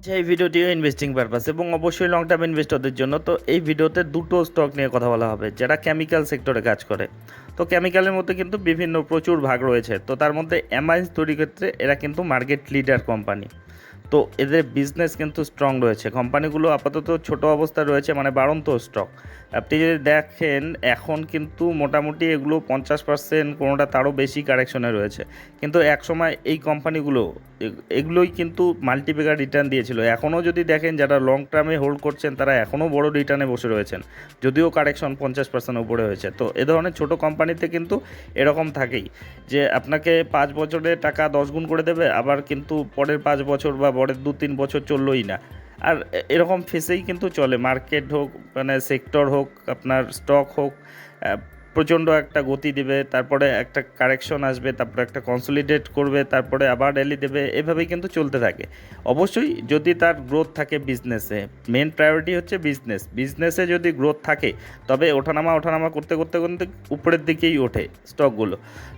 আচ্ছা, এই ভিডিওটিও investing purpose এবং অবশ্যই লং টার্ম ইনভেস্টরদের জন্য তো এই ভিডিওতে দুটো স্টক নিয়ে কথা বলা হবে যারা কেমিক্যাল সেক্টরে কাজ করে। তো কেমিক্যালের মধ্যে কিন্তু বিভিন্ন প্রচুর ভাগ রয়েছে তো তার মধ্যে অ্যামাইন্স তৈরি ক্ষেত্রে এরা কিন্তু মার্কেট লিডার কোম্পানি তো এদের বিজনেস কিন্তু স্ট্রং রয়েছে। কোম্পানিগুলো আপাতত ছোট অবস্থায় রয়েছে মানে বাড়ন্ত স্টক আপনি যদি দেখেন, এখন কিন্তু মোটামুটি এগুলো পঞ্চাশ পার্সেন্ট কোনোটা তারও বেশি কারেকশনে রয়েছে। কিন্তু এক সময় এই কোম্পানিগুলো এগুলোই কিন্তু মাল্টিপেকার রিটার্ন দিয়েছিল। এখনও যদি দেখেন, যারা লং টার্মে হোল্ড করছেন, তারা এখনও বড় রিটার্নে বসে রয়েছেন। যদিও কারেকশন পঞ্চাশ পার্সেন্ট উপরে হয়েছে। তো এ ধরনের ছোটো কোম্পানিতে কিন্তু এরকম থাকেই যে আপনাকে পাঁচ বছরে টাকা দশ গুণ করে দেবে, আবার কিন্তু পরের পাঁচ বছর বা পরের দু তিন বছর চললোই না। আর এরকম ফেসেই কিন্তু চলে। মার্কেট হোক মানে সেক্টর হোক, আপনার স্টক হোক প্রচণ্ড একটা গতি দেবে, তারপরে একটা কারেকশন আসবে, তারপরে একটা কনসলিডেট করবে, তারপরে আবার র্যালি দেবে, এভাবেই কিন্তু চলতে থাকে। অবশ্যই যদি তার গ্রোথ থাকে বিজনেসে মেন প্রায়োরিটি হচ্ছে বিজনেস বিজনেসে যদি গ্রোথ থাকে, তবে ওঠানামা ওঠানামা করতে করতে করতে উপরের দিকেই ওঠে স্টকগুলো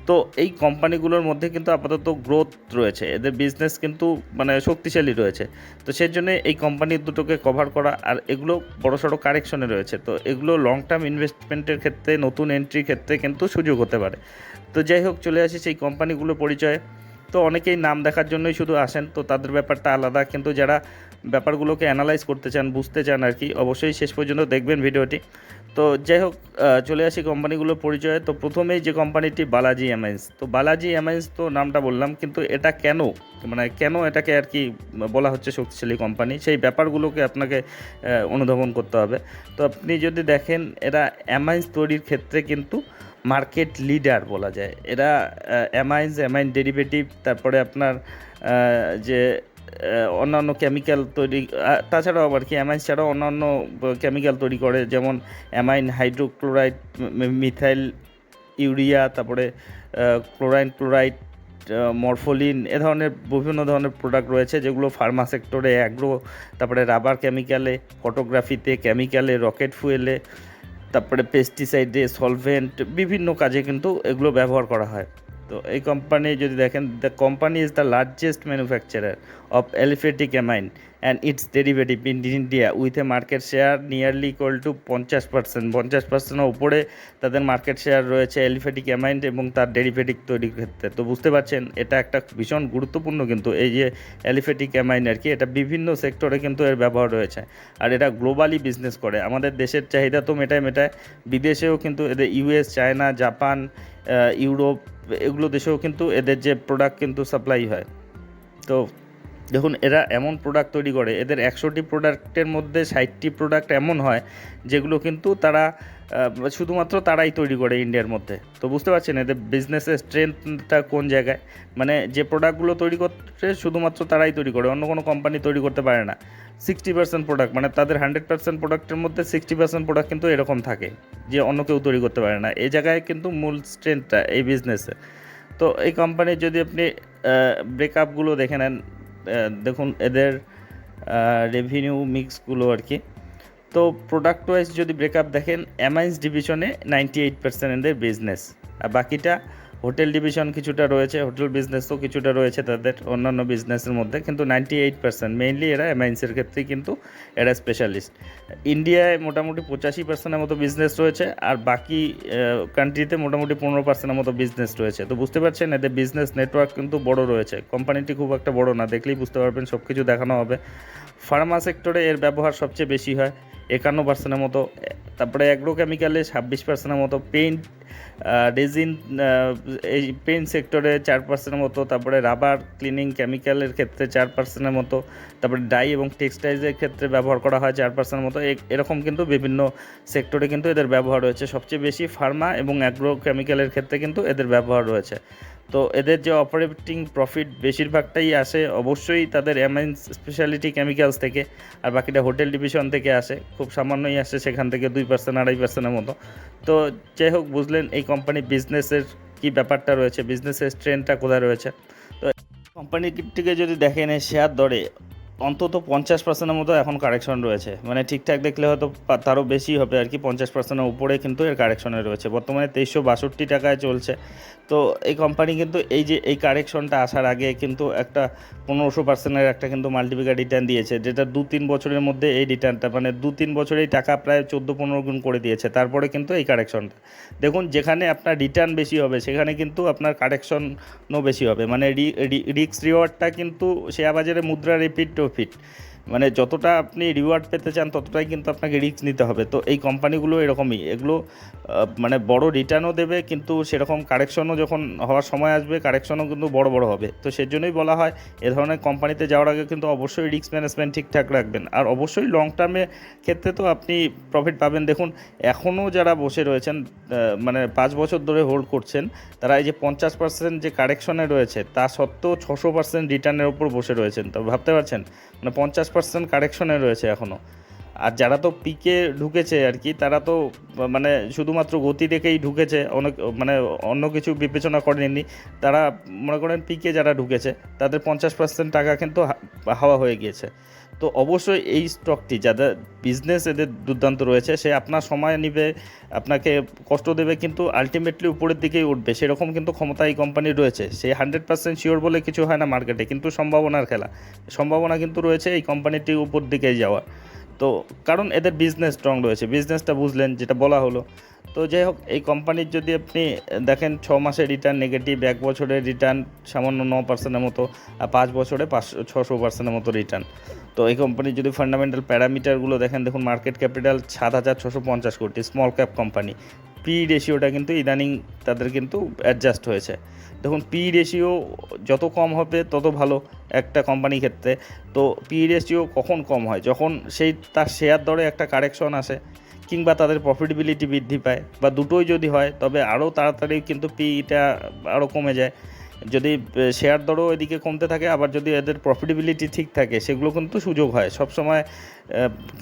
তো এই কোম্পানিগুলোর মধ্যে কিন্তু আপাতত গ্রোথ রয়েছে। এদের বিজনেস কিন্তু মানে শক্তিশালী রয়েছে। তো সেই জন্য এই কোম্পানি দুটোকে কভার করা আর এগুলো বড় সড়ো কারেকশনে রয়েছে। তো এগুলো লং টার্ম ইনভেস্টমেন্টের ক্ষেত্রে নতুন এন্ট্রির ক্ষেত্রে কিন্তু সুযোগ হতে পারে। তো যাই হোক, চলে আসি সেই কোম্পানিগুলো পরিচয়ে। তো অনেকেই নাম দেখার জন্যই শুধু আসেন, তো তাদের ব্যাপারটা আলাদা। কিন্তু যারা ব্যাপারগুলোকে অ্যানালাইজ করতে চান, বুঝতে চান আর কি, অবশ্যই শেষ পর্যন্ত দেখবেন ভিডিওটি। তো যাই হোক চলে আসি কোম্পানিগুলোর পরিচয়ে। তো প্রথমেই যে কোম্পানিটি বালাজি এমাইন্স তো বালাজি এমাইন্স তো নামটা বললাম, কিন্তু এটা কেন? মানে কেন এটাকে আর কি বলা হচ্ছে শক্তিশালী কোম্পানি? সেই ব্যাপারগুলোকে আপনাকে অনুধাবন করতে হবে। তো আপনি যদি দেখেন, এরা অ্যামাইন্স তৈরির ক্ষেত্রে কিন্তু মার্কেট লিডার বলা যায়। এরা অ্যামাইন্স অ্যামাইন ডেরিভেটিভ, তারপরে আপনার যে অন্যান্য কেমিক্যাল তৈরি তাছাড়াও আবার কি অ্যামাইন ছাড়াও অন্যান্য কেমিক্যাল তৈরি করে, যেমন অ্যামাইন হাইড্রোক্লোরাইড মিথাইল ইউরিয়া তারপরে ক্লোরাইন ক্লোরাইড মরফোলিন এ ধরনের বিভিন্ন ধরনের প্রোডাক্ট রয়েছে, যেগুলো ফার্মা সেক্টরে অ্যাগ্রো তারপরে রাবার কেমিক্যালে ফটোগ্রাফিতে কেমিক্যালে রকেট ফুয়েলে তারপরে পেস্টিসাইডে সলভেন্ট বিভিন্ন কাজে কিন্তু এগুলো ব্যবহার করা হয়। তো এই কোম্পানি যদি দেখেন the company is the largest manufacturer of aliphatic amine and its derivative in India with a market share nearly equal to পঞ্চাশ পার্সেন্ট পঞ্চাশ পার্সেন্টের উপরে তাদের মার্কেট শেয়ার রয়েছে এলিফেটিক অ্যামাইন এবং তার ডেরিভেটিভ তৈরির ক্ষেত্রে। তো বুঝতে পারছেন, এটা একটা ভীষণ গুরুত্বপূর্ণ কিন্তু এই যে এলিফেটিক অ্যামাইন আর কি, এটা বিভিন্ন সেক্টরে কিন্তু এর ব্যবহার রয়েছে। আর এটা গ্লোবালি বিজনেস করে। আমাদের দেশের চাহিদা তো মেটায় মেটায় বিদেশেও কিন্তু এদের ইউএস চায়না জাপান ইউরোপ এগুলো দেশেও কিন্তু এদের যে প্রোডাক্ট কিন্তু সাপ্লাই হয়। তো দেখুন, এরা এমন প্রোডাক্ট তৈরি করে, এদের একশোটি প্রোডাক্টের মধ্যে ষাটটি প্রোডাক্ট এমন হয়, যেগুলো কিন্তু তারা শুধুমাত্র তারাই তৈরি করে ইন্ডিয়ার মধ্যে। তো বুঝতে পারছেন, এদের বিজনেসের স্ট্রেংথটা কোন জায়গায়? মানে যে প্রোডাক্টগুলো তৈরি করতে শুধুমাত্র তারাই তৈরি করে, অন্য কোনো কোম্পানি তৈরি করতে পারে না। সিক্সটি পার্সেন্ট প্রোডাক্ট মানে তাদের হান্ড্রেড পার্সেন্ট প্রোডাক্টের মধ্যে সিক্সটি পার্সেন্ট প্রোডাক্ট কিন্তু এরকম থাকে, যে অন্য কেউ তৈরি করতে পারে না। এই জায়গায় কিন্তু মূল স্ট্রেংথটা এই বিজনেসে তো এই কোম্পানির যদি আপনি ব্রেকআপগুলো দেখে নেন দেখুন, এদের রেভিনিউ মিক্সগুলো আর কি। তো প্রোডাক্ট ওয়াইজ যদি ব্রেকআপ দেখেন অ্যামাইন্স ডিভিশনে নাইনটি এইট পার্সেন্ট এদের বিজনেস আর বাকিটা হোটেল ডিভিশন কিছুটা রয়েছে, হোটেল বিজনেসও কিছুটা রয়েছে তাদের অন্যান্য বিজনেসের মধ্যে, কিন্তু নাইনটি এইট পার্সেন্ট। মেইনলি এরা অ্যামাইন্সের ক্ষেত্রেই কিন্তু এরা স্পেশালিস্ট ইন্ডিয়ায় মোটামুটি পঁচাশি পার্সেন্টের মতো বিজনেস রয়েছে, আর বাকি কান্ট্রিতে মোটামুটি পনেরো পার্সেন্টের মতো বিজনেস রয়েছে। তো বুঝতে পারছেন, এদের বিজনেস নেটওয়ার্ক কিন্তু বড় রয়েছে। কোম্পানিটি খুব একটা বড় না, দেখলেই বুঝতে পারবেন সব কিছু দেখানো হবে। ফার্মা সেক্টরে এর ব্যবহার সবচেয়ে বেশি হয়, একান্ন পার্সেন্টের মতো। তারপরে অ্যাগ্রো কেমিক্যালে ছাব্বিশ পার্সেন্টের মতো। পেইন্ট রেজিন এই পেইন্ট সেক্টরে চার পার্সেন্টের মতো, তারপরে রাবার ক্লিনিং কেমিক্যালের ক্ষেত্রে চার পার্সেন্টের মতো, তারপরে ডাই এবং টেক্সটাইলের ক্ষেত্রে ব্যবহার করা হয় চার পার্সেন্টের মতো। এরকম কিন্তু বিভিন্ন সেক্টরে কিন্তু এদের ব্যবহার রয়েছে। সবচেয়ে বেশি ফার্মা এবং অ্যাগ্রো কেমিক্যালের ক্ষেত্রে কিন্তু এদের ব্যবহার রয়েছে। তো এদের যে অপারেটিং প্রফিট বেশিরভাগটাই আসে অবশ্যই তাদের অ্যামাইন্স স্পেশালিটি কেমিক্যালস থেকে, আর বাকিটা হোটেল ডিভিশন থেকে আসে। খুব সামান্যই আসে সেখান থেকে দুই পার্সেন্ট আড়াই পার্সেন্টের মতো। তো যাই হোক, বুঝলেন এই কোম্পানি বিজনেসের কি ব্যাপারটা রয়েছে? বিজনেসের স্ট্রেনটা কোথায় রয়েছে? তো কোম্পানিটিকে যদি দেখেন, এই শেয়ার দরে অন্তত পঞ্চাশ পার্সেন্টের মতো এখন কারেকশন রয়েছে। মানে ঠিকঠাক দেখলে হয়তো তারও বেশি হবে আর কি, পঞ্চাশ পার্সেন্টের উপরে কিন্তু এর কারেকশনে রয়েছে। বর্তমানে তেইশশো বাষট্টি টাকায় চলছে। তো এই কোম্পানি কিন্তু এই যে, এই কারেকশনটা আসার আগে কিন্তু একটা পনেরোশো পার্সেন্টের একটা কিন্তু মাল্টিপিকার রিটার্ন দিয়েছে, যেটা দু তিন বছরের মধ্যে এই রিটার্নটা মানে দু তিন বছরেই টাকা প্রায় চোদ্দ পনেরো গুণ করে দিয়েছে। তারপরে কিন্তু এই কারেকশনটা দেখুন, যেখানে আপনার রিটার্ন বেশি হবে, সেখানে কিন্তু আপনার কারেকশনও বেশি হবে। মানে রিক্স রিওয়ার্ডটা কিন্তু শেয়ার বাজারে মুদ্রা রিপিট প্রফিট মানে যতটা আপনি রিওয়ার্ড পেতে চান, ততটাই কিন্তু আপনাকে রিস্ক নিতে হবে। তো এই কোম্পানিগুলো এরকমই। এগুলো মানে বড় রিটার্নও দেবে, কিন্তু সেরকম কারেকশনও যখন হওয়ার সময় আসবে কারেকশনও কিন্তু বড় বড় হবে। তো সেজন্যই বলা হয়, এ ধরনের কোম্পানিতে যাওয়ার আগে কিন্তু অবশ্যই রিস্ক ম্যানেজমেন্ট ঠিকঠাক রাখবেন। আর অবশ্যই লং টার্মের ক্ষেত্রে তো আপনি প্রফিট পাবেন। দেখুন এখনও যারা বসে রয়েছেন মানে পাঁচ বছর ধরে হোল্ড করছেন, তারা এই যে পঞ্চাশ পার্সেন্ট যে কারেকশনে রয়েছে, তা সত্ত্বেও ছশো পার্সেন্ট রিটার্নের ওপর বসে রয়েছেন। তো ভাবতে পারছেন? মানে পঞ্চাশ পার্সেন্ট কারেকশনে রয়েছে এখনও আর যারা তো পিকে ঢুকেছে আর কি, তারা তো মানে শুধুমাত্র গতি দেখেই ঢুকেছে, অনেক মানে অন্য কিছু বিবেচনা করেনি তারা, মনে করেন পিকে যারা ঢুকেছে, তাদের পঞ্চাশ পার্সেন্ট টাকা কিন্তু হাওয়া হয়ে গিয়েছে। তো অবশ্যই এই স্টকটি যাদের বিজনেস এদের দুর্দান্ত রয়েছে, সে আপনার সময় নিবে, আপনাকে কষ্ট দেবে, কিন্তু আলটিমেটলি উপরের দিকেই উঠবে। সেরকম কিন্তু ক্ষমতা এই কোম্পানির রয়েছে। সেই হান্ড্রেড পার্সেন্ট শিওর বলে কিছু হয় না মার্কেটে কিন্তু সম্ভাবনার খেলা। সম্ভাবনা কিন্তু রয়েছে এই কোম্পানিটি উপর দিকে যাওয়ার। তো কারণ এদের বিজনেস স্ট্রং রয়েছে। বিজনেসটা বুঝলেন, যেটা বলা হলো। তো যাই হোক, এই কোম্পানির যদি আপনি দেখেন, ছ মাসের রিটার্ন নেগেটিভ এক বছরের রিটার্ন সামান্য ন পার্সেন্টের মতো, আর পাঁচ বছরে পাঁচশো, ছশো পার্সেন্টের মতো রিটার্ন তো এই কোম্পানির যদি ফান্ডামেন্টাল প্যারামিটারগুলো দেখেন, দেখুন মার্কেট ক্যাপিটাল সাত হাজার ছশো পঞ্চাশ কোটি স্মল ক্যাপ কোম্পানি পি রেশিওটা কিন্তু ইদানিং তাদের কিন্তু অ্যাডজাস্ট হয়েছে। দেখুন পি রেশিও যত কম হবে, তত ভালো একটা কোম্পানির ক্ষেত্রে। তো পি রেশিও কখন কম হয়? যখন সেই তার শেয়ার দরে একটা কারেকশন আসে, কিংবা তাদের প্রফিটেবিলিটি বৃদ্ধি পায়, বা দুটোই যদি হয়, তবে আরও তাড়াতাড়ি কিন্তু পিটা আরও কমে যায়। যদি শেয়ার দরও এদিকে কমতে থাকে, আবার যদি এদের প্রফিটেবিলিটি ঠিক থাকে, সেগুলো কিন্তু সুযোগ হয়। সবসময়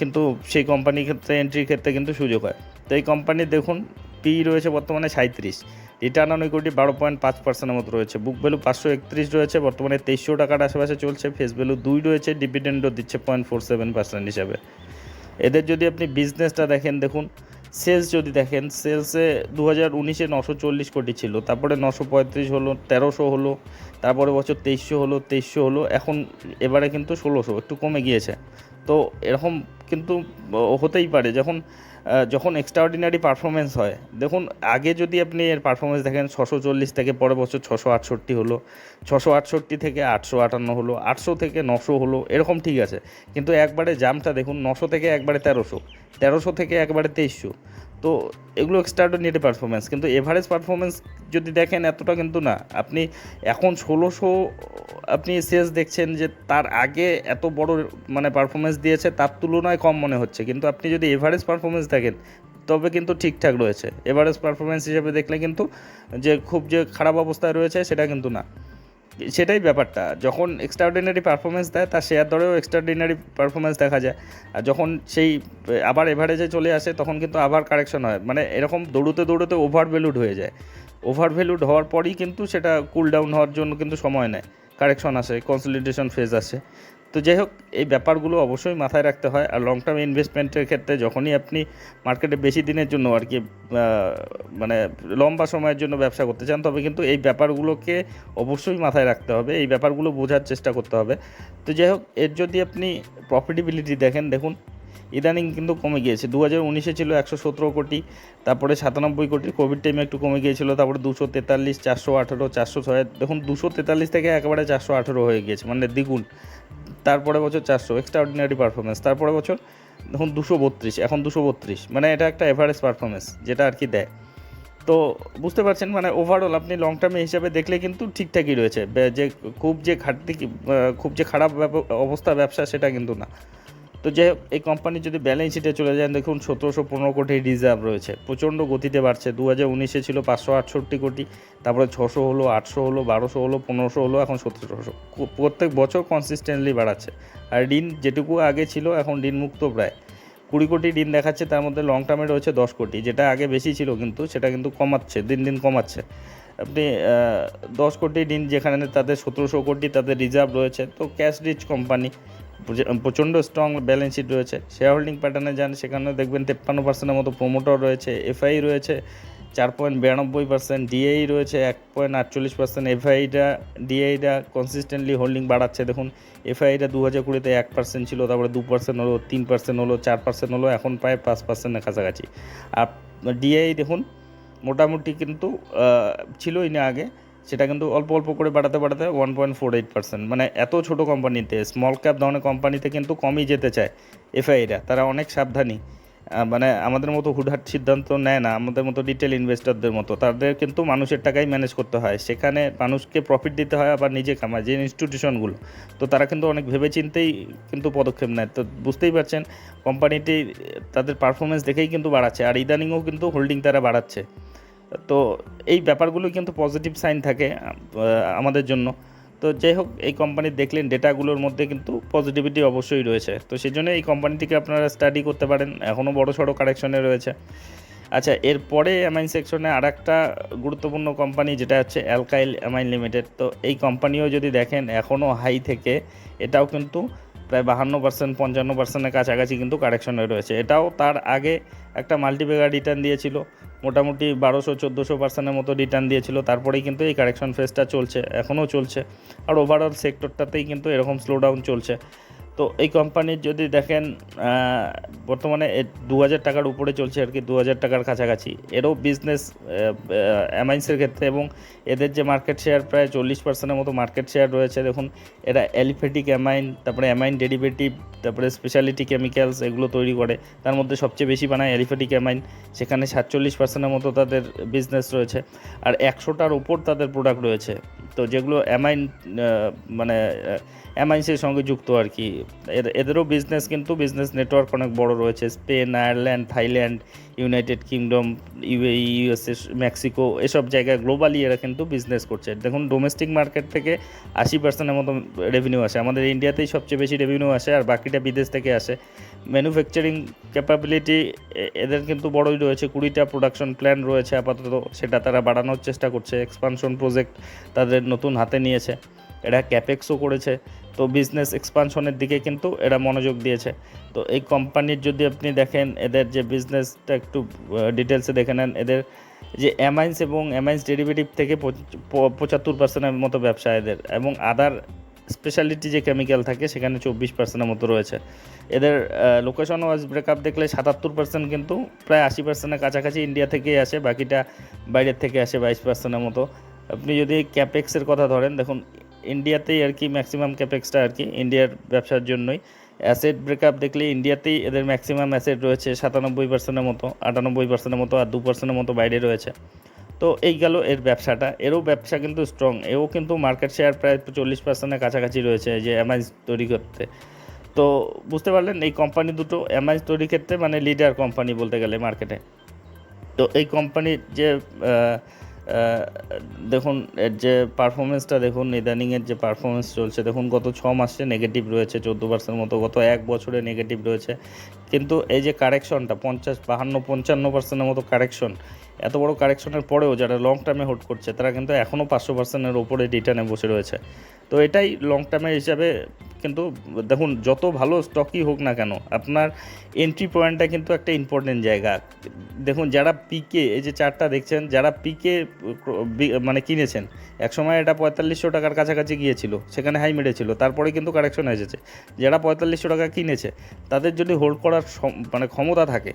কিন্তু সেই কোম্পানির ক্ষেত্রে এন্ট্রির ক্ষেত্রে কিন্তু সুযোগ হয়। তো এই কোম্পানির দেখুন পি রয়েছে বর্তমানে সাঁত্রিশ রিটার্ন অন ইকুইটি বারো পয়েন্ট পাঁচ পার্সেন্টের মতো রয়েছে। বুক ভ্যালু পাঁচশো একত্রিশ রয়েছে, বর্তমানে তেইশশো টাকার আশেপাশে চলছে। ফেস ভ্যালু দুই রয়েছে ডিভিডেন্ডও দিচ্ছে পয়েন্ট ফোর সেভেন পার্সেন্ট হিসাবে। এদের যদি আপনি বিজনেসটা দেখেন, দেখুন সেলস যদি দেখেন, সেলসে দু হাজার উনিশে নশো চল্লিশ কোটি ছিল, তারপরে নশো পঁয়ত্রিশ হলো, তেরোশো হলো, তারপরে বছর তেইশশো হলো তেইশশো হলো, এখন এবারে কিন্তু ষোলোশো, একটু কমে গিয়েছে। তো এরকম কিন্তু হতেই পারে, যখন যখন এক্সট্রাঅর্ডিনারি পারফরমেন্স হয়, দেখুন, আগে যদি আপনি এর পারফরমেন্স দেখেন, ছশো চল্লিশ থেকে পরের বছর ছশো আটষট্টি হলো, ছশো আটষট্টি থেকে আটশো আটান্ন হলো, আটশো থেকে নশো হলো, এরকম ঠিক আছে। কিন্তু একবারে জামটা দেখুন, নশো থেকে একবারে তেরোশো তেরোশো থেকে একবারে তেইশশো। তো এগুলো এক্সট্রাঅর্ডিনারি পারফরমেন্স কিন্তু এভারেজ পারফরমেন্স যদি দেখেন এতটা কিন্তু না। আপনি এখন ষোলোশো, আপনি শেষ দেখছেন যে তার আগে এত বড় মানে পারফরমেন্স দিয়েছে, তার তুলনায় কম মনে হচ্ছে। কিন্তু আপনি যদি এভারেজ পারফরমেন্স দেখেন, তবে কিন্তু ঠিকঠাক রয়েছে। এভারেজ পারফরমেন্স হিসেবে দেখলে কিন্তু যে খুব যে খারাপ অবস্থায় রয়েছে, সেটা কিন্তু না। সেটাই ব্যাপারটা। যখন এক্সট্রাঅর্ডিনারি পারফরমেন্স দেয়, তার শেয়ার দরেও এক্সট্রাঅর্ডিনারি পারফরমেন্স দেখা যায়। আর যখন সেই, আবার এভারেজে চলে আসে, তখন কিন্তু আবার কারেকশন হয়। মানে এরকম দৌড়তে দৌড়তে ওভার ভ্যালুড হয়ে যায়। ওভার ভ্যালুড হওয়ার পরই কিন্তু সেটা কুল ডাউন হওয়ার জন্য কিন্তু সময় নেয়। কারেকশন আসে কনসলিডেশন ফেজ আসে। তো যাই হোক, এই ব্যাপারগুলো অবশ্যই মাথায় রাখতে হয়। আর লং টার্ম ইনভেস্টমেন্টের ক্ষেত্রে যখনই আপনি মার্কেটে বেশি দিনের জন্য আর কি মানে লম্বা সময়ের জন্য ব্যবসা করতে চান, তবে কিন্তু এই ব্যাপারগুলোকে অবশ্যই মাথায় রাখতে হবে। এই ব্যাপারগুলো বোঝার চেষ্টা করতে হবে। তো যাই হোক, এর যদি আপনি প্রফিটেবিলিটি দেখেন, দেখুন, ইদানিং কিন্তু কমে গিয়েছে। দু হাজার উনিশে ছিল একশো সতেরো কোটি, তারপরে সাতানব্বই কোটি কোভিড টাইমে একটু কমে গিয়েছিল, তারপরে দুশো তেতাল্লিশ, চারশো আঠেরো, চারশো ছয়, দেখুন, দুশো তেতাল্লিশ থেকে একেবারে চারশো আঠেরো হয়ে গিয়েছে। মানে দ্বিগুণ। তারপরে বছর চারশো এক্সট্রা অর্ডিনারি পারফরমেন্স তারপরে বছর এখন দুশো বত্রিশ, এখন দুশো বত্রিশ। মানে এটা একটা এভারেজ পারফরমেন্স যেটা আর কি দেয়। তো বুঝতে পারছেন মানে ওভারঅল আপনি লং টার্মে হিসাবে দেখলে কিন্তু ঠিকঠাকই রয়েছে। যে খুব যে ঘাটতি খুব যে খারাপ অবস্থা ব্যবসা, সেটা কিন্তু না। তো হোক, এই কোম্পানির যদি ব্যালেন্স শিটে চলে যান দেখুন সতেরোশো পনেরো কোটি রিজার্ভ রয়েছে। প্রচণ্ড গতিতে বাড়ছে। দু হাজার উনিশে ছিল পাঁচশো আটষট্টি কোটি, তারপরে ছশো হলো, আটশো হলো, বারোশো হলো, পনেরোশো হলো, এখন সতেরোশো। প্রত্যেক বছর কনসিস্টেন্টলি বাড়াচ্ছে। আর ঋণ যেটুকু আগে ছিল, এখন ঋণ মুক্ত প্রায়। কুড়ি কোটি ঋণ দেখাচ্ছে, তার মধ্যে লং টার্মে রয়েছে দশ কোটি। যেটা আগে বেশি ছিল কিন্তু, সেটা কিন্তু কমাচ্ছে, দিন দিন কমাচ্ছে। আপনি দশ কোটি ঋণ যেখানে তাদের সতেরোশো কোটি তাদের রিজার্ভ রয়েছে, তো ক্যাশ রিচ কোম্পানি প্রচণ্ড স্ট্রং ব্যালেন্স শিট রয়েছে। শেয়ার হোল্ডিং প্যাটার্নে যান সেখানে দেখবেন তেপ্পান্ন পার্সেন্টের মতো প্রোমোটর রয়েছে এফআই রয়েছে, চার পয়েন্ট বিরানব্বই পার্সেন্ট ডিএই রয়েছে, এক পয়েন্ট আটচল্লিশ পার্সেন্ট এফআইটা ডিএইটা কনসিস্টেন্টলি হোল্ডিং বাড়াচ্ছে। দেখুন এফআইটা দু হাজার কুড়িতে এক পার্সেন্ট ছিল, তারপরে দু পার্সেন্ট হলো, তিন পার্সেন্ট হলো, চার পার্সেন্ট হলো, এখন প্রায় পাঁচ পার্সেন্টের কাছাকাছি। আর ডিএই দেখুন, মোটামুটি কিন্তু ছিলই না আগে। সেটা কিন্তু অল্প অল্প করে বাড়াতে বাড়াতে one point four eight percent মানে এত ছোটো কোম্পানিতে স্মল ক্যাপ ধরনের কোম্পানিতে কিন্তু কমই যেতে চায় এফআইরা তারা অনেক সাবধানী। মানে আমাদের মতো হুটহাট সিদ্ধান্ত নেয় না, আমাদের মতো রিটেল ইনভেস্টরদের মতো। তাদের কিন্তু মানুষের টাকাই ম্যানেজ করতে হয়। সেখানে মানুষকে প্রফিট দিতে হয়, আবার নিজে কামায়, যে ইনস্টিটিউশনগুলো তো তারা কিন্তু অনেক ভেবে ভেবেচিন্তেই কিন্তু পদক্ষেপ নেয়। তো বুঝতেই পারছেন কোম্পানিটি তাদের পারফরমেন্স দেখেই কিন্তু বাড়াচ্ছে। আর ইদানিংও কিন্তু হোল্ডিং তারা বাড়াচ্ছে। তো এই ব্যাপারগুলো কিন্তু পজিটিভ সাইন থাকে আমাদের জন্য। তো যাই হোক, এই কোম্পানির দেখলেন ডেটাগুলোর মধ্যে কিন্তু পজিটিভিটি অবশ্যই রয়েছে। তো সেই জন্য এই কোম্পানিটিকে আপনারা স্টাডি করতে পারেন। এখনও বড় সড়ো কারেকশনে রয়েছে। আচ্ছা এরপরে অ্যামাইন সেকশনে আর একটা গুরুত্বপূর্ণ কোম্পানি যেটা হচ্ছে অ্যালকাইল অ্যামাইন লিমিটেড তো এই কোম্পানিও যদি দেখেন এখনও হাই থেকে, এটাও কিন্তু প্রায় বাহান্ন পার্সেন্ট পঞ্চান্ন পার্সেন্টের কাছাকাছি কিন্তু কারেকশনে রয়েছে। এটাও তার আগে একটা মাল্টিপেগার রিটার্ন দিয়েছিল, মোটামুটি বারোশো, চোদ্দোশো পার্সেন্টের মতো রিটার্ন দিয়েছিল, তারপরেই কিন্তু এই কারেকশন ফেসটা চলছে, এখনও চলছে। আর ওভারঅল সেক্টরটাতেই কিন্তু এরকম স্লোডাউন চলছে। তো এই কোম্পানির যদি দেখেন বর্তমানে দু হাজার টাকার উপরে চলছে আর কি দু হাজার টাকার কাছাকাছি। এরও বিজনেস অ্যামাইন্সের ক্ষেত্রে এবং এদের যে মার্কেট শেয়ার প্রায় চল্লিশ পার্সেন্টের মতো মার্কেট শেয়ার রয়েছে। দেখুন, এরা অ্যালিফেটিক অ্যামাইন তারপরে অ্যামাইন ডেরিভেটিভ তারপরে স্পেশালিটি কেমিক্যালস এগুলো তৈরি করে। তার মধ্যে সবচেয়ে বেশি বানায় অ্যালিফেটিক অ্যামাইন সেখানে সাতচল্লিশ পার্সেন্টের মতো তাদের বিজনেস রয়েছে। আর একশোটার উপর তাদের প্রোডাক্ট রয়েছে। তো যেগুলো অ্যামাইন মানে অ্যামাইন্সের সঙ্গে যুক্ত আর কি। এদের- এদেরও বিজনেস কিন্তু বিজনেস নেটওয়ার্ক অনেক বড় রয়েছে। Spain Ireland Thailand United Kingdom UAE USA Mexico এসব জায়গায় গ্লোবালি এরা কিন্তু বিজনেস করছে। দেখুন ডোমেস্টিক মার্কেট থেকে আশি পার্সেন্টের মতো রেভিনিউ আসে। আমাদের ইন্ডিয়াতেই সবচেয়ে বেশি রেভিনিউ আসে আর বাকিটা বিদেশ থেকে আসে। ম্যানুফ্যাকচারিং ক্যাপাবিলিটি এদের কিন্তু বড়ই রয়েছে। কুড়িটা প্রোডাকশন প্ল্যান রয়েছে আপাতত। সেটা তারা বাড়ানোর চেষ্টা করছে। এক্সপানশন প্রজেক্ট তাদের নতুন হাতে নিয়েছে। এরা ক্যাপেক্সও করেছে। তো বিজনেস এক্সপানশনের দিকে কিন্তু এরা মনোযোগ দিয়েছে। তো এই কোম্পানির যদি আপনি দেখেন, এদের যে বিজনেসটা একটু ডিটেলসে দেখে নেন, এদের যে অ্যামাইন্স এবং অ্যামাইন্স ডেরিভেটিভ থেকে পঁচাত্তর পার্সেন্টের মতো ব্যবসা এদের। এবং আদার স্পেশালিটি যে কেমিক্যাল থাকে, সেখানে চব্বিশ পার্সেন্টের মতো রয়েছে। এদের লোকেশন ওয়াইজ ব্রেকআপ দেখলে সাতাত্তর পার্সেন্ট কিন্তু প্রায় আশি পার্সেন্টের কাছাকাছি ইন্ডিয়া থেকেই আসে, বাকিটা বাইরের থেকে আসে বাইশ পার্সেন্টের মতো। আপনি যদি ক্যাপেক্সের কথা ধরেন, দেখুন ইন্ডিয়াতেই আর কি ম্যাক্সিমাম ক্যাপেক্সটা আর কি ইন্ডিয়ার ব্যবসার জন্যই। অ্যাসেট ব্রেকআপ দেখলে ইন্ডিয়াতেই এদের ম্যাক্সিমাম অ্যাসেট রয়েছে সাতানব্বই পার্সেন্টের মতো, আটানব্বই পার্সেন্টের মতো আর দু পার্সেন্টের মতো বাইরে রয়েছে। তো এই গেল এর ব্যবসাটা। এরও ব্যবসা কিন্তু স্ট্রং এও কিন্তু মার্কেট শেয়ার প্রায় চল্লিশ পার্সেন্টের কাছাকাছি রয়েছে যে এমআইস তৈরি করতে। তো বুঝতে পারলেন, এই কোম্পানি দুটো এমআইস তৈরি ক্ষেত্রে মানে লিডার কোম্পানি বলতে গেলে মার্কেটে তো এই কোম্পানির যে দেখুন, এর যে পারফরমেন্সটা দেখুন, ইদানিংয়ের যে পারফরমেন্স চলছে, দেখুন, গত ছ মাসে নেগেটিভ রয়েছে, চোদ্দ পার্সেন্ট মতো, গত এক বছরে নেগেটিভ রয়েছে। কিন্তু এই যে কারেকশনটা পঞ্চাশ, বাহান্ন, পঞ্চান্ন পার্সেন্টের মতো কারেকশন এত বড় কারেকশনের পরেও যারা লং টার্মে হোল্ড করছে, তারা কিন্তু এখনও পাঁচশো পার্সেন্টের ওপরে রিটার্নে বসে রয়েছে। তো এটাই লং টার্মের হিসাবে কিন্তু দেখুন, যত ভালো স্টকই হোক না কেন, আপনার এন্ট্রি পয়েন্টটা কিন্তু একটা ইম্পর্টেন্ট জায়গা। দেখুন, যারা পিকে এই যে চারটা দেখছেন, যারা পিকে মানে কিনেছেন, একসময় এটা পঁয়তাল্লিশশো টাকার কাছাকাছি গিয়েছিল, সেখানে হাই মেরেছিল, তারপরে কিন্তু কারেকশন এসেছে। যারা পঁয়তাল্লিশশো টাকা কিনেছে, তাদের যদি হোল্ড করার মানে ক্ষমতা থাকে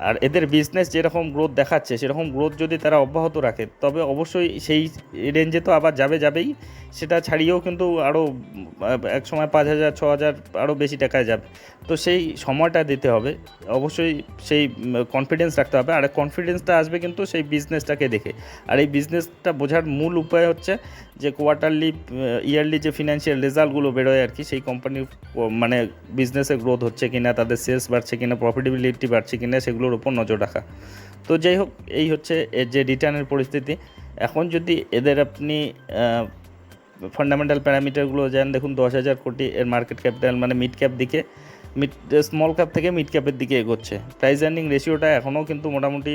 আর এদের বিজনেস যেরকম গ্রোথ দেখাচ্ছে, সেরকম গ্রোথ যদি তারা অব্যাহত রাখে, তবে অবশ্যই সেই রেঞ্জে তো আবার যাবে যাবেই। সেটা ছাড়িয়েও কিন্তু আরও এক সময় পাঁচ হাজার, ছ হাজার আরও বেশি টাকায় যাবে। তো সেই সময়টা দিতে হবে। অবশ্যই সেই কনফিডেন্স রাখতে হবে। আর কনফিডেন্সটা আসবে কিন্তু সেই বিজনেসটাকে দেখে। আর এই বিজনেসটা বোঝার মূল উপায় হচ্ছে যে কোয়ার্টারলি ইয়ারলি যে ফিনান্সিয়াল রেজাল্টগুলো বেরোয় আর কি, সেই কোম্পানির মানে বিজনেসে গ্রোথ হচ্ছে কিনা, তাদের সেলস বাড়ছে কিনা প্রফিটেবিলিটি বাড়ছে কিনা, সেগুলোর উপর নজর রাখা। তো যাই হোক, এই হচ্ছে যে রিটার্নের পরিস্থিতি। এখন যদি এদের আপনি ফান্ডামেন্টাল প্যারামিটারগুলো যান দেখুন দশ হাজার কোটি এর মার্কেট ক্যাপিটাল মানে মিড ক্যাপ দিকে মিড স্মল ক্যাপ থেকে মিড ক্যাপের দিকে এগোচ্ছে। প্রাইস আর্নিং রেশিওটা এখনও কিন্তু মোটামুটি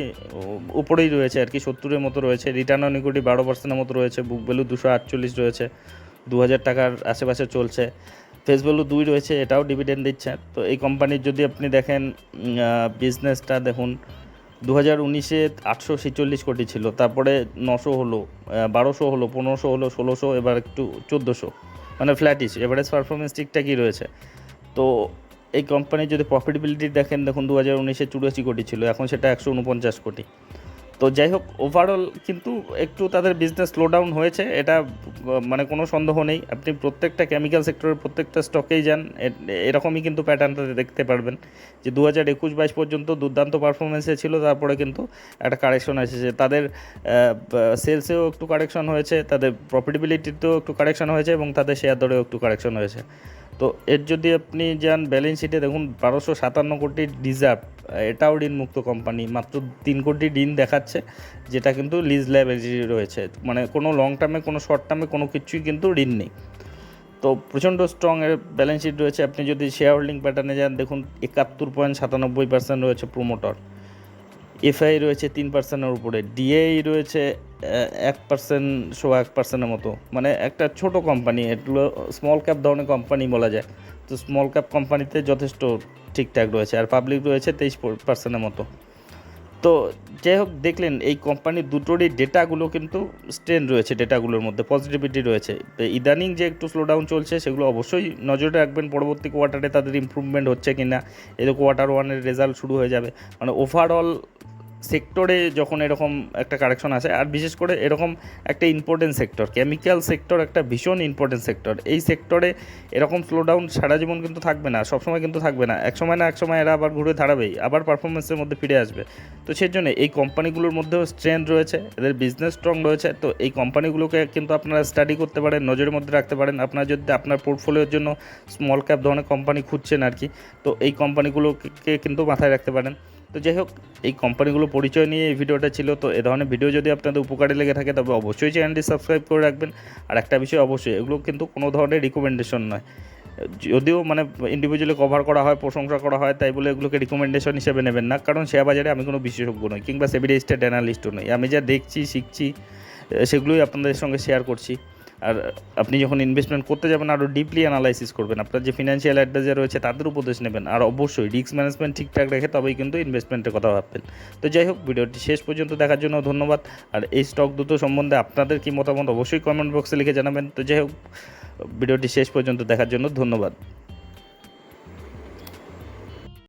উপরেই রয়েছে আর কি, সত্তরের মতো রয়েছে। রিটার্ন অন ইকুইটি বারো পার্সেন্টের মতো রয়েছে বুক ভ্যালু দুশো আটচল্লিশ রয়েছে দু হাজার টাকার আশেপাশে চলছে। ফেস ভ্যালু দুই রয়েছে, এটাও ডিভিডেন্ড দিচ্ছে। তো এই কোম্পানির যদি আপনি দেখেন বিজনেসটা দেখুন দু হাজার উনিশে আটশো ছেচল্লিশ কোটি ছিল, তারপরে নশো হলো বারোশো হলো, পনেরোশো হলো, ষোলোশো, এবার একটু চোদ্দোশো। মানে ফ্ল্যাটিশ এভারেজ পারফরমেন্স ঠিকঠাকই রয়েছে। তো এই কোম্পানির যদি প্রফিটেবিলিটি দেখেন, দেখুন দু হাজার উনিশে চুরাশি কোটি ছিল, এখন সেটা একশো উনপঞ্চাশ কোটি। তো যাই হোক ওভারঅল কিন্তু একটু তাদের বিজনেস স্লো ডাউন হয়েছে, এটা মানে কোনো সন্দেহ নেই। আপনি প্রত্যেকটা কেমিক্যাল সেক্টরের প্রত্যেকটা স্টকেই যান এরকমই কিন্তু প্যাটার্নটা দেখতে পারবেন। যে দু হাজার একুশ বাইশ পর্যন্ত দুর্দান্ত পারফরমেন্সে ছিল, তারপরে কিন্তু একটা কারেকশন এসেছে। তাদের সেলসেও একটু কারেকশন হয়েছে, তাদের প্রফিটেবিলিটিতেও একটু কারেকশন হয়েছে এবং তাদের শেয়ার দরেও একটু কারেকশন হয়েছে। তো এর যদি আপনি যান ব্যালেন্স শিটে দেখুন বারোশো সাতান্ন কোটি রিজার্ভ এটাও ঋণমুক্ত কোম্পানি মাত্র তিন কোটি ঋণ দেখাচ্ছে, যেটা কিন্তু লিজ লাইবিলিটি রয়েছে। মানে কোনো লং টার্মে কোনো শর্ট টার্মে কোনো কিছুই কিন্তু ঋণ নেই। তো প্রচণ্ড স্ট্রং এর ব্যালেন্স শিট রয়েছে। আপনি যদি শেয়ার হোল্ডিং প্যাটার্নে যান, দেখুন একাত্তর পয়েন্ট সাতানব্বই পার্সেন্ট রয়েছে প্রোমোটর এফআই রয়েছে তিন পার্সেন্টের উপরে, ডিএই রয়েছে এক পার্সেন্ট শো এক পার্সেন্টের মতো। মানে একটা ছোট কোম্পানি এগুলো স্মল ক্যাপ ধরনের কোম্পানি বলা যায়। তো স্মল ক্যাপ কোম্পানিতে যথেষ্ট ঠিকঠাক রয়েছে, আর পাবলিক রয়েছে তেইশ পার্সেন্টের মতো। তো যাই হোক, দেখলেন, এই কোম্পানির দুটোরই ডেটাগুলো কিন্তু স্ট্রেন রয়েছে ডেটাগুলোর মধ্যে পজিটিভিটি রয়েছে। তো ইদানিং যে একটু স্লোডাউন চলছে, সেগুলো অবশ্যই নজরে রাখবেন, পরবর্তী কোয়ার্টারে তাদের ইমপ্রুভমেন্ট হচ্ছে কি না এদের কোয়ার্টার ওয়ানের রেজাল্ট শুরু হয়ে যাবে। মানে ওভারঅল সেক্টরে যখন এরকম একটা কারেকশন আসে, আর বিশেষ করে এরকম একটা ইম্পর্টেন্ট সেক্টর কেমিক্যাল সেক্টর একটা ভীষণ ইম্পর্টেন্ট সেক্টর এই সেক্টরে এরকম স্লোডাউন সারা জীবন কিন্তু থাকবে না, সবসময় কিন্তু থাকবে না। এক সময় না এক সময় এরা আবার ঘুরে দাঁড়াবেই, আবার পারফরমেন্সের মধ্যে ফিরে আসবে। তো সেই জন্য এই কোম্পানিগুলোর মধ্যেও স্ট্রেংথ রয়েছে, এদের বিজনেস স্ট্রং রয়েছে। তো এই কোম্পানিগুলোকে কিন্তু আপনারা স্টাডি করতে পারেন, নজরের মধ্যে রাখতে পারেন। আপনারা যদি আপনার পোর্টফোলিওর জন্য স্মল ক্যাপ ধরনের কোম্পানি খুঁজছেন আর কি, তো এই কোম্পানিগুলোকে কিন্তু মাথায় রাখতে পারেন। তো যাই হোক, এই কোম্পানিগুলো পরিচয় নিয়ে এই ভিডিওটা ছিল। তো এ ধরনের ভিডিও যদি আপনাদের উপকারে লেগে থাকে, তবে অবশ্যই চ্যানেলটি সাবস্ক্রাইব করে রাখবেন। আর একটা বিষয় অবশ্যই, এগুলো কিন্তু কোনো ধরনের রিকমেন্ডেশন নয়। যদিও মানে ইন্ডিভিজুয়ালি কভার করা হয়, প্রশংসা করা হয়, তাই বলে এগুলোকে রিকমেন্ডেশন হিসেবে নেবেন না। কারণ শেয়ার বাজারে আমি কোনো বিশেষজ্ঞ নই, কিংবা সেবি রেজিস্টার্ড অ্যানালিস্টও নই। আমি যা দেখছি, শিখছি সেগুলোই আপনাদের সঙ্গে শেয়ার করছি। আর আপনি যখন ইনভেস্টমেন্ট করতে যাবেন আরও ডিপলি অ্যানালাইসিস করবেন। আপনার যে ফিনান্সিয়াল অ্যাডভাইজার রয়েছে, তাদের উপদেশ নেবেন। আর অবশ্যই রিস্ক ম্যানেজমেন্ট ঠিকঠাক রেখে তবেই কিন্তু ইনভেস্টমেন্টের কথা ভাববেন। তো যাই হোক, ভিডিওটি শেষ পর্যন্ত দেখার জন্য ধন্যবাদ। আর এই স্টক দুটো সম্বন্ধে আপনাদের কী মতামত অবশ্যই কমেন্ট বক্সে লিখে জানাবেন। তো যাই হোক, ভিডিওটি শেষ পর্যন্ত দেখার জন্য ধন্যবাদ।